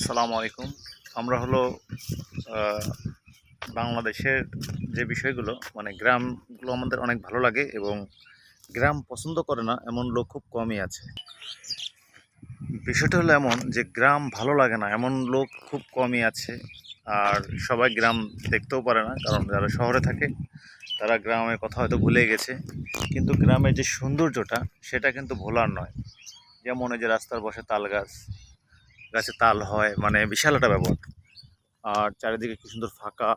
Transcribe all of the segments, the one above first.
আসসালামু আলাইকুম। আমরা হলো বাংলাদেশের যে বিষয়গুলো মানে গ্রামগুলো আমাদের অনেক ভালো লাগে এবং গ্রাম পছন্দ করে না, এমন লোক খুব কমই আছে। বিষয়টা হলো এমন যে, গ্রাম ভালো লাগে না, এমন লোক খুব কমই আছে। আর সবাই গ্রাম দেখতেও পারে না, কারণ যারা শহরে থাকে, তারা গ্রামের কথা হয়তো ভুলে গেছে। কিন্তু গ্রামের যে সৌন্দর্যটা, সেটা কিন্তু ভোলার নয়। যেমন এই যে রাস্তার বসে তাল গাছ গাছে তাল হয় মানে বিশাল একটা ব্যাপার আর চারিদিকে কি সুন্দর ফাঁকা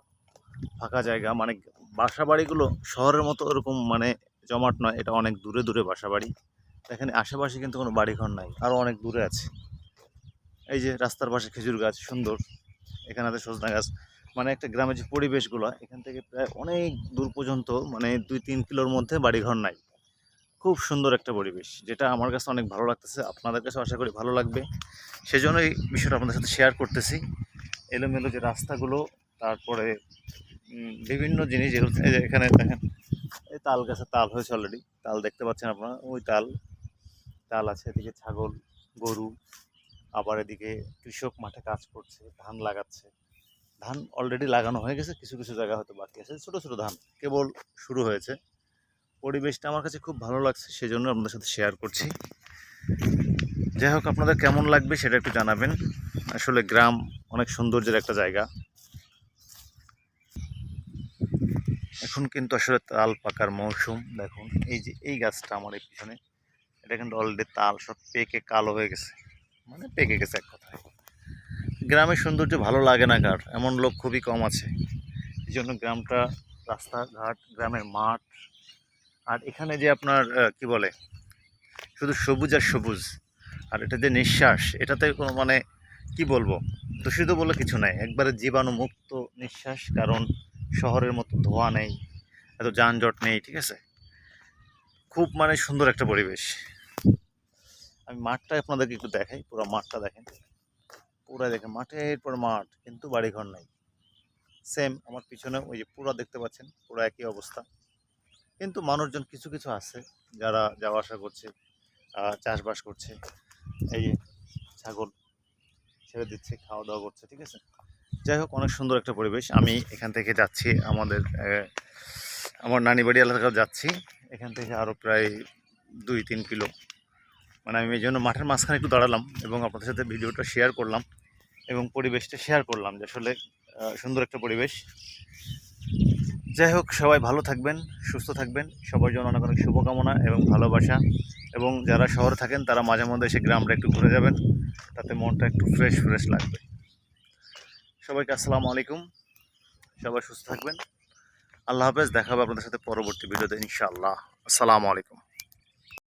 ফাঁকা জায়গা মানে বাসা বাড়িগুলো শহরের মতো ওরকম মানে জমাট নয়, এটা অনেক দূরে দূরে বাসা বাড়ি এখানে আশেপাশে কিন্তু কোনো বাড়িঘর নাই আরও অনেক দূরে আছে। এই যে রাস্তার পাশে খেজুর গাছ, সুন্দর। এখানে আছে সজনা গাছ। মানে একটা গ্রামের যে পরিবেশগুলো, এখান থেকে প্রায় অনেক দূর পর্যন্ত মানে দুই তিন কিলোর মধ্যে বাড়িঘর নাই। খুব সুন্দর একটা পরিবেশ, যেটা আমার কাছে অনেক ভালো লাগতেছে, আপনাদের কাছে আশা করি ভালো লাগবে। সেজন্য এই বিষয়টা আপনাদের সাথে শেয়ার করতেছি। এলোমেলো যে রাস্তাগুলো, তারপরে বিভিন্ন জিনিস যেগুলো এখানে দেখেন, এই তাল গাছে তাল হয়েছে অলরেডি তাল দেখতে পাচ্ছেন আপনারা, ওই তাল তাল আছে, এদিকে ছাগল, গরু, আবার এদিকে কৃষক মাঠে কাজ করছে, ধান লাগাচ্ছে। ধান অলরেডি লাগানো হয়ে গেছে, কিছু কিছু জায়গা হয়তো বাকি আছে, ছোটো ছোটো ধান, কেবল শুরু হয়েছে। পরিবেশটা আমার কাছে খুব ভালো লাগছে, সেজন্য আপনাদের সাথে শেয়ার করছি। যাই হোক, আপনাদের কেমন লাগবে সেটা একটু জানাবেন। আসলে গ্রাম অনেক সৌন্দর্যের একটা জায়গা। এখন কিন্তু আসলে তাল পাকার মৌসুম, দেখুন, এই যে, এই গাছটা আমার এই পিছনে। এটা কিন্তু অলরেডি তাল, সব পেকে কালো হয়ে গেছে। মানে পেকে গেছে এক কথায়। গ্রামের সৌন্দর্য ভালো লাগে না কার, এমন লোক খুবই কম আছে। এই জন্য গ্রামটা রাস্তাঘাট, গ্রামের মাঠ আর এখানে যে আপনার কি বলে, শুধু সবুজ আর সবুজ, আর এটা যে নিঃশ্বাস, এটাতে কোনো মানে কি বলব, দূষিত বলে কিছু নাই। একবারে জীবাণুমুক্ত নিঃশ্বাস, কারণ শহরের মতো ধোঁয়া নেই, এত যানজট নেই, ঠিক আছে? খুব মানে সুন্দর একটা পরিবেশ। আমি মাঠটা আপনাদেরকে একটু দেখাই, পুরো মাঠটা দেখেন। পুরো দেখেন, মাঠের পর মাঠ, কিন্তু বাড়িঘর নাই। সেম আমার পিছনে ওই যে পুরো দেখতে পাচ্ছেন, পুরো একই অবস্থা। কিন্তু মানুষজন কিছু কিছু আছে যারা যাওয়া আসা করছে চাষবাস করছে, এই ছাগল ছেড়ে দিচ্ছে খাওয়া দাওয়া করছে, ঠিক আছে? যাই হোক, অনেক সুন্দর একটা পরিবেশ। আমি এখান থেকে যাচ্ছি, আমাদের আমার নানি বাড়ি এলাকা যাচ্ছি। এখান থেকে আরও প্রায় দুই তিন কিলো। মানে আমি এই জন্য মাঠের মাঝখানে একটু দাঁড়ালাম এবং আপনাদের সাথে ভিডিওটা শেয়ার করলাম এবং পরিবেশটা শেয়ার করলাম যে আসলে সুন্দর একটা পরিবেশ। যাই হোক, সবাই ভালো থাকবেন, সুস্থ থাকবেন। সবার জন্য অনেক অনেক শুভকামনা এবং ভালোবাসা। এবং যারা শহরে থাকেন, তারা মাঝে মধ্যে এসে গ্রামটা একটু ঘুরে যাবেন। তাতে মনটা একটু ফ্রেশ ফ্রেশ লাগবে। সবাইকে আসসালামু আলাইকুম। সবাই সুস্থ থাকবেন। আল্লাহ হাফেজ দেখা হবে আপনাদের সাথে পরবর্তী ভিডিওতে ইনশাআল্লাহ। আসসালামু আলাইকুম।